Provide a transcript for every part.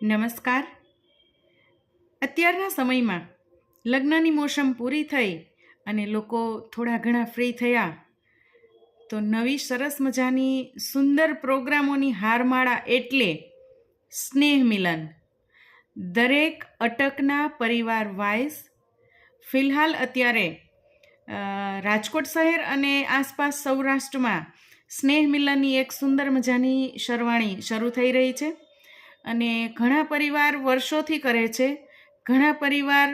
નમસ્કાર. અત્યારના સમયમાં લગ્નની મોસમ પૂરી થઈ અને લોકો થોડા ઘણા ફ્રી થયા, તો નવી સરસ મજાની સુંદર પ્રોગ્રામોની હારમાળા એટલે સ્નેહ મિલન. દરેક અટકના પરિવાર વાઇઝ ફિલહાલ અત્યારે રાજકોટ શહેર અને આસપાસ સૌરાષ્ટ્રમાં સ્નેહ મિલનની એક સુંદર મજાની શરવાણી શરૂ થઈ રહી છે. અને ઘણા પરિવાર વર્ષોથી કરે છે. ઘણા પરિવાર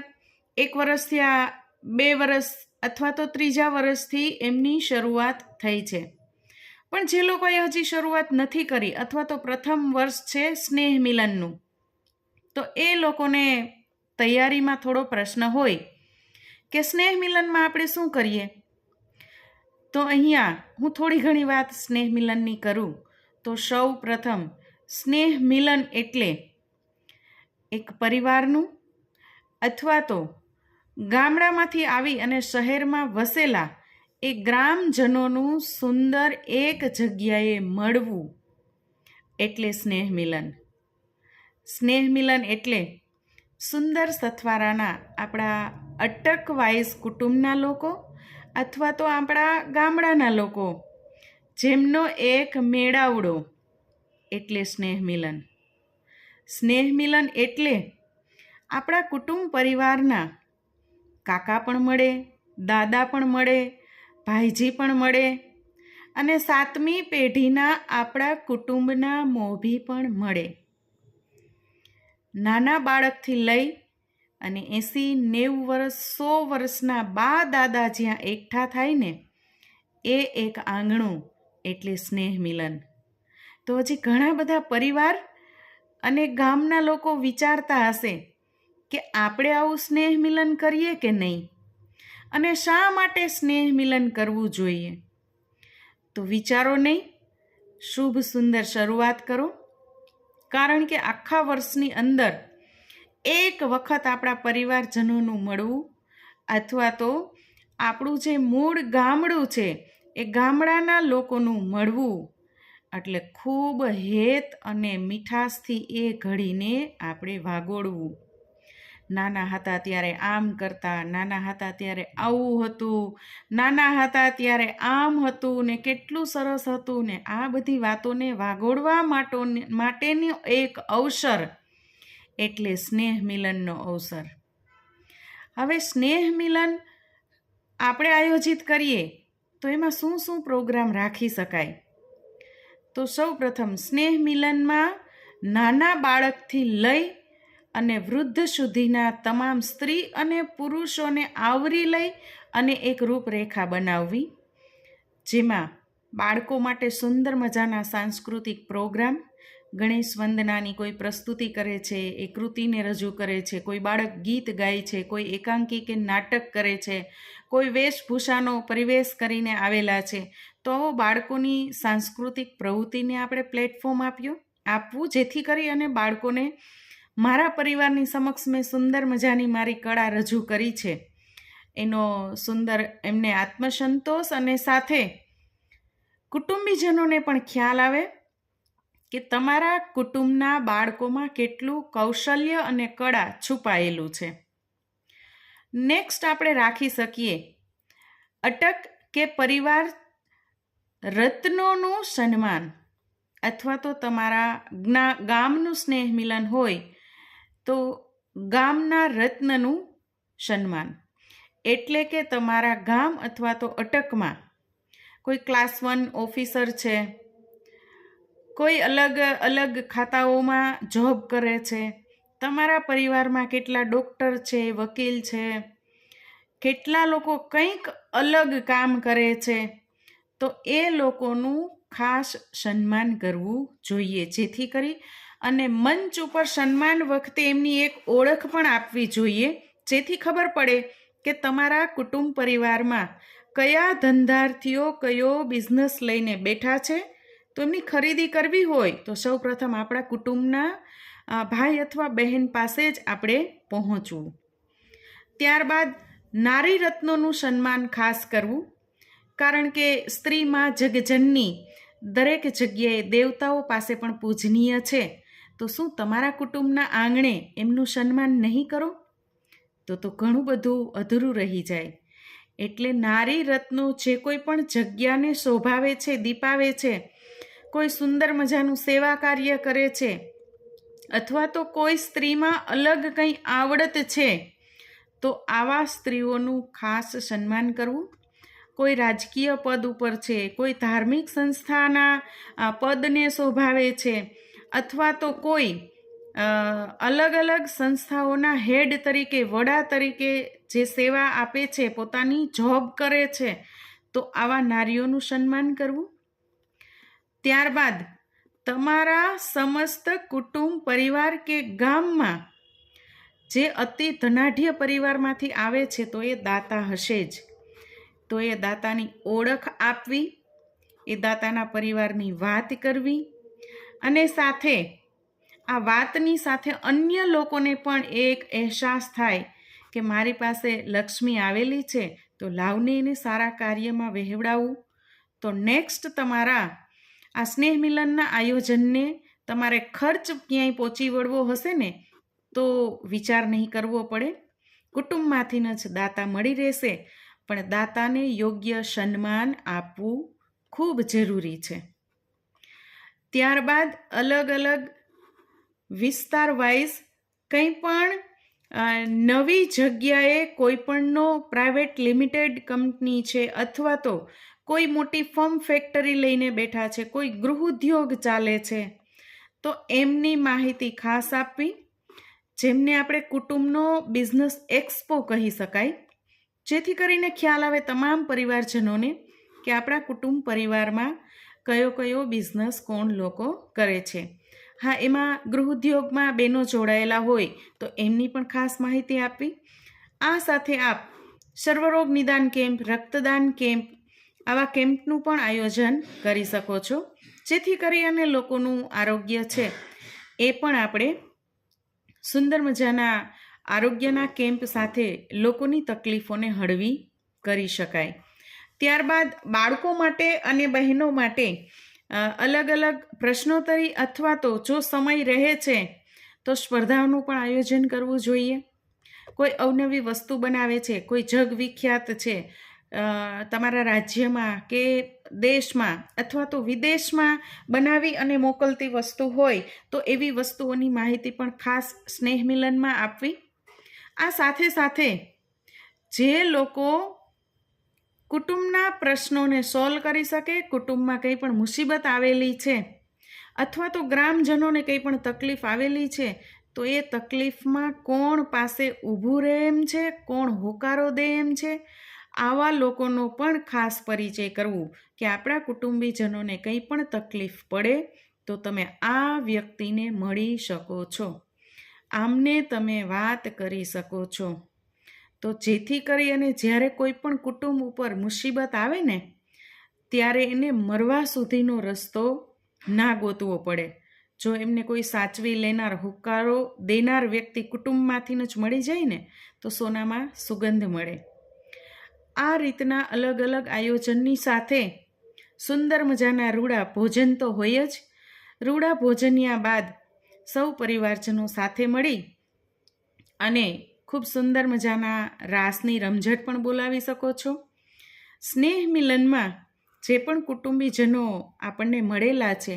એક વર્ષથી આ બે વર્ષ અથવા તો ત્રીજા વર્ષથી એમની શરૂઆત થઈ છે. પણ જે લોકોએ હજી શરૂઆત નથી કરી અથવા તો પ્રથમ વર્ષ છે સ્નેહ મિલનનું, તો એ લોકોને તૈયારીમાં થોડો પ્રશ્ન હોય કે સ્નેહ મિલનમાં આપણે શું કરીએ? તો અહીંયા હું થોડી ઘણી વાત સ્નેહ મિલનની કરું. તો સૌ પ્રથમ સ્નેહ મિલન એટલે એક પરિવારનું અથવા તો ગામડામાંથી આવી અને શહેરમાં વસેલા એ ગ્રામજનોનું સુંદર એક જગ્યાએ મળવું એટલે સ્નેહ મિલન સ્નેહ મિલન એટલે સુંદર સથવારાના આપણા અટક વાઇઝ કુટુંબના લોકો અથવા તો આપણા ગામડાના લોકો, જેમનો એક મેળાવડો એટલે સ્નેહ મિલન. સ્નેહ મિલન એટલે આપણા કુટુંબ પરિવારના કાકા પણ મળે, દાદા પણ મળે, ભાઈજી પણ મળે અને સાતમી પેઢીના આપણા કુટુંબના મોભી પણ મળે. નાના બાળકથી લઈ અને એંસી, નેવું વર્ષ, સો વર્ષના બા દાદા જ્યાં એકઠા થાય ને, એ એક આંગણું એટલે સ્નેહ મિલન. તો હજી ઘણા બધા પરિવાર અને ગામના લોકો વિચારતા હશે કે આપણે આવું સ્નેહ મિલન કરીએ કે નહીં? અને શા માટે સ્નેહ મિલન કરવું જોઈએ? તો વિચારો નહીં. શુભ સુંદર શરૂઆત કરો. કારણ કે આખા વર્ષની અંદર એક વખત આપણા પરિવારજનોનું મળવું અથવા તો આપણું જે મૂળ ગામડું છે એ ગામડાના લોકોનું મળવું એટલે ખૂબ હેત અને મીઠાશથી એ ઘડીને આપણે વાગોળવું. નાના હતા ત્યારે આમ કરતા, નાના હતા ત્યારે આવું હતું, નાના હતા ત્યારે આમ હતું ને કેટલું સરસ હતું ને આ બધી વાતોને વાગોળવા માટો માટેનો એક અવસર એટલે સ્નેહ મિલનનો અવસર. હવે સ્નેહ મિલન આપણે આયોજિત કરીએ તો એમાં શું શું પ્રોગ્રામ રાખી શકાય? તો સૌ પ્રથમ સ્નેહ મિલનમાં નાના બાળકથી લઈ અને વૃદ્ધ સુધીના તમામ સ્ત્રી અને પુરુષોને આવરી લઈ અને એક રૂપરેખા બનાવવી, જેમાં બાળકો માટે સુંદર મજાના સાંસ્કૃતિક પ્રોગ્રામ ગણેશ વંદનાની કોઈ પ્રસ્તુતિ કરે છે, એ કૃતિને રજૂ કરે છે, કોઈ બાળક ગીત ગાય છે, કોઈ એકાંકી કે નાટક કરે છે, કોઈ વેશભૂષાનો પરિવેશ કરીને આવેલા છે, તો બાળકોની સાંસ્કૃતિક પ્રવૃત્તિને આપણે પ્લેટફોર્મ આપ્યું? આપવું જેથી કરી અને બાળકોને મારા પરિવારની સમક્ષ મેં સુંદર મજાની મારી કળા રજૂ કરી છે. એનો સુંદર, એમને આત્મસંતોષ અને સાથે કુટુંબીજનોને પણ ખ્યાલ આવે. કે તમારા કુટુંબના બાળકોમાં કેટલું કૌશલ્ય અને કળા છુપાયેલું છે? નેક્સ્ટ આપણે રાખી શકીએ. અટક કે પરિવાર રત્નોનું સન્માન અથવા તો તમારા જ્ઞા, ગામનું સ્નેહ મિલન હોય તો ગામના રત્નનું સન્માન. એટલે કે તમારા ગામ અથવા તો અટકમાં કોઈ ક્લાસ વન ઓફિસર છે કોઈ અલગ અલગ ખાતાઓમાં જોબ કરે છે? તમારા પરિવારમાં કેટલા ડૉક્ટર છે, વકીલ છે? કેટલા લોકો કંઈક અલગ કામ કરે છે? તો એ લોકોનું ખાસ સન્માન કરવું જોઈએ, જેથી કરી અને મંચ ઉપર સન્માન વખતે એમની એક ઓળખ પણ આપવી જોઈએ. જેથી ખબર પડે કે તમારા કુટુંબ પરિવારમાં કયા ધંધાર્થીઓ કયો બિઝનેસ લઈને બેઠા છે તો એમની ખરીદી કરવી હોય તો સૌ પ્રથમ આપણા કુટુંબના ભાઈ અથવા બહેન પાસે જ આપણે પહોંચવું. ત્યારબાદ નારી રત્નોનું સન્માન ખાસ કરવું. કારણ કે સ્ત્રીમાં જગજનની દરેક જગ્યાએ દેવતાઓ પાસે પણ પૂજનીય છે. તો શું તમારા કુટુંબના આંગણે એમનું સન્માન નહીં કરો? તો તો ઘણું બધું અધૂરું રહી જાય. એટલે નારી રત્નો જે કોઈ પણ જગ્યાને શોભાવે છે, દીપાવે છે કોઈ સુંદર મજાનું સેવા કાર્ય કરે છે? અથવા તો કોઈ સ્ત્રીમાં અલગ કંઈ આવડત છે? તો આવા સ્ત્રીઓનું ખાસ સન્માન કરવું. કોઈ રાજકીય પદ ઉપર છે, કોઈ ધાર્મિક સંસ્થાના પદને શોભાવે છે, અથવા તો કોઈ અલગ અલગ સંસ્થાઓના હેડ તરીકે, વડા તરીકે જે સેવા આપે છે, પોતાની જોબ કરે છે, તો આવા નારીઓનું સન્માન કરવું. ત્યારબાદ તમારા સમસ્ત કુટુંબ પરિવાર કે ગામમાં જે અતિ ધનાઢ્ય પરિવારમાંથી આવે છે, તો એ દાતા હશે જ. તો એ દાતાની ઓળખ આપવી, એ દાતાના પરિવારની વાત કરવી અને સાથે આ વાતની સાથે અન્ય લોકોને પણ એક અહેસાસ થાય કે મારી પાસે લક્ષ્મી આવેલી છે, તો લાવને એને સારા કાર્યમાં વહેવડાવવું તો નેક્સ્ટ તમારા આ સ્નેહ મિલનના આયોજનને તમારે ખર્ચ ક્યાંય પહોંચી વળવો હશે ને, તો વિચાર નહીં કરવો પડે. કુટુંબમાંથી જ દાતા મળી રહેશે, પણ દાતાને યોગ્ય સન્માન આપવું ખૂબ જરૂરી છે. ત્યારબાદ અલગ અલગ વિસ્તાર વાઇઝ કંઈ પણ નવી જગ્યાએ કોઈપણનો પ્રાઇવેટ લિમિટેડ કંપની છે અથવા તો કોઈ મોટી ફર્મ ફેક્ટરી લઈને બેઠા છે, કોઈ ગૃહ ઉદ્યોગ ચાલે છે. તો એમની માહિતી ખાસ આપવી, જેમને આપણે કુટુંબનો બિઝનેસ એક્સપો કહી શકાય. જેથી કરીને ખ્યાલ આવે તમામ પરિવારજનોને કે આપણા કુટુંબ પરિવારમાં કયો કયો બિઝનેસ કોણ લોકો કરે છે. હા, એમાં ગૃહ ઉદ્યોગમાં બહેનો જોડાયેલા હોય તો એમની પણ ખાસ માહિતી આપવી. આ સાથે આપ સર્વરોગ નિદાન કેમ્પ, રક્તદાન કેમ્પ આવા કેમ્પનું પણ આયોજન કરી શકો છો. જેથી કરી અને લોકોનું આરોગ્ય છે એ પણ આપણે સુંદર મજાના આરોગ્યના કેમ્પ સાથે લોકોની તકલીફોને હળવી કરી શકાય. ત્યારબાદ બાળકો માટે અને બહેનો માટે અલગ અલગ પ્રશ્નોત્તરી અથવા તો જો સમય રહે છે, તો સ્પર્ધાઓનું પણ આયોજન કરવું જોઈએ. કોઈ અવનવી વસ્તુ બનાવે છે, કોઈ જગ વિખ્યાત છે તમારા રાજ્યમાં કે દેશમાં અથવા તો વિદેશમાં બનાવી અને મોકલતી વસ્તુ હોય, તો એવી વસ્તુઓની માહિતી પણ ખાસ સ્નેહ મિલનમાં આપવી. આ સાથે સાથે જે લોકો કુટુંબના પ્રશ્નોને સોલ્વ કરી શકે, કુટુંબમાં કંઈ પણ મુસીબત આવેલી છે અથવા તો ગ્રામજનોને કંઈ પણ તકલીફ આવેલી છે, તો એ તકલીફમાં કોણ પાસે ઊભું રહે એમ છે, કોણ હોકારો દે એમ છે આવા લોકોનો પણ ખાસ પરિચય કરવું કે આપણા કુટુંબીજનોને કંઈ પણ તકલીફ પડે તો તમે આ વ્યક્તિને મળી શકો છો. આમને તમે વાત કરી શકો છો. તો જેથી કરી અને જ્યારે કોઈ પણ કુટુંબ ઉપર મુસીબત આવે ને, ત્યારે એને મરવા સુધીનો રસ્તો ના ગોતવો પડે. જો એમને કોઈ સાચવી લેનાર હુકારો દેનાર વ્યક્તિ કુટુંબમાંથી જ મળી જાય ને, તો સોનામાં સુગંધ મળે. આ રીતના અલગ અલગ આયોજનની સાથે સુંદર મજાના રૂડા ભોજન તો હોય જ. રૂડા ભોજન્યા બાદ સૌ પરિવારજનો સાથે મળી અને ખૂબ સુંદર મજાના રાસની રમઝટ પણ બોલાવી શકો છો. સ્નેહ મિલનમાં જે પણ કુટુંબીજનો આપણને મળેલા છે,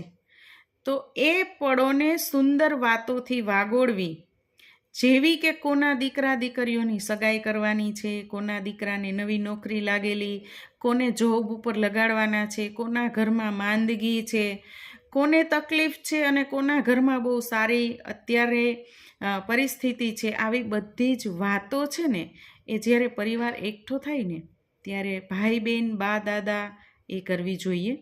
તો એ પળોને સુંદર વાતોથી વાગોળવી જેવી કે કોના દીકરા દીકરીઓની સગાઈ કરવાની છે, કોના દીકરાને નવી નોકરી લાગેલી, કોને જોબ ઉપર લગાડવાના છે, કોના ઘરમાં માંદગી છે, કોને તકલીફ છે અને કોના ઘરમાં બહુ સારી અત્યારે પરિસ્થિતિ છે, આવી બધી જ વાતો છે ને, એ જ્યારે પરિવાર એકઠો થાય ને, ત્યારે ભાઈ બહેન, બા, દાદા એ કરવી જોઈએ.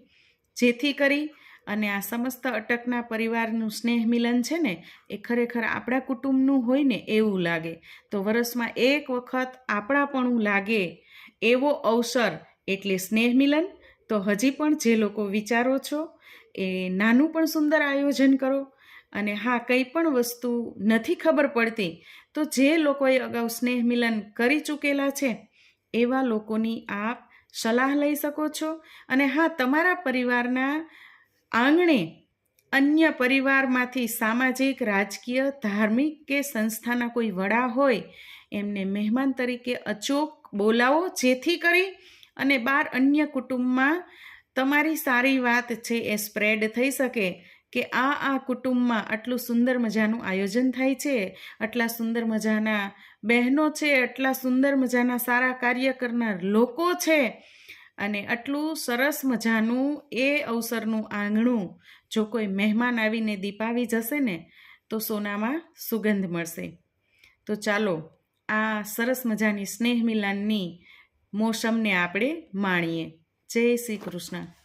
જેથી કરી અને આ સમસ્ત અટકના પરિવારનું સ્નેહ મિલન છે ને, એ ખરેખર આપણા કુટુંબનું હોય ને એવું લાગે. તો વરસમાં એક વખત આપણાપણું લાગે એવો અવસર એટલે સ્નેહ મિલન તો હજી પણ જે લોકો વિચારો છો, એ નાનું પણ સુંદર આયોજન કરો. અને હા, કંઈ પણ વસ્તુ નથી ખબર પડતી, તો જે લોકોએ અગાઉ સ્નેહ મિલન કરી ચૂકેલા છે, એવા લોકોની આપ સલાહ લઈ શકો છો. અને હા, તમારા પરિવારના આંગણે અન્ય પરિવારમાંથી સામાજિક, રાજકીય, ધાર્મિક કે સંસ્થાના કોઈ વડા હોય, એમને મહેમાન તરીકે અચૂક બોલાવો, જેથી કરી અને બાર અન્ય કુટુંબમાં તમારી સારી વાત છે એ સ્પ્રેડ થઈ શકે કે આ આ કુટુંબમાં આટલું સુંદર મજાનું આયોજન થાય છે, આટલા સુંદર મજાના બહેનો છે, આટલા સુંદર મજાના સારા કાર્ય કરનાર લોકો છે અને આટલું સરસ મજાનું એ અવસરનું આંગણું જો કોઈ મહેમાન આવીને દીપાવી જશે ને, તો સોનામાં સુગંધ મળશે. તો ચાલો, આ સરસ મજાની સ્નેહ મિલનની મોસમને આપણે માણીએ. જય શ્રી કૃષ્ણ.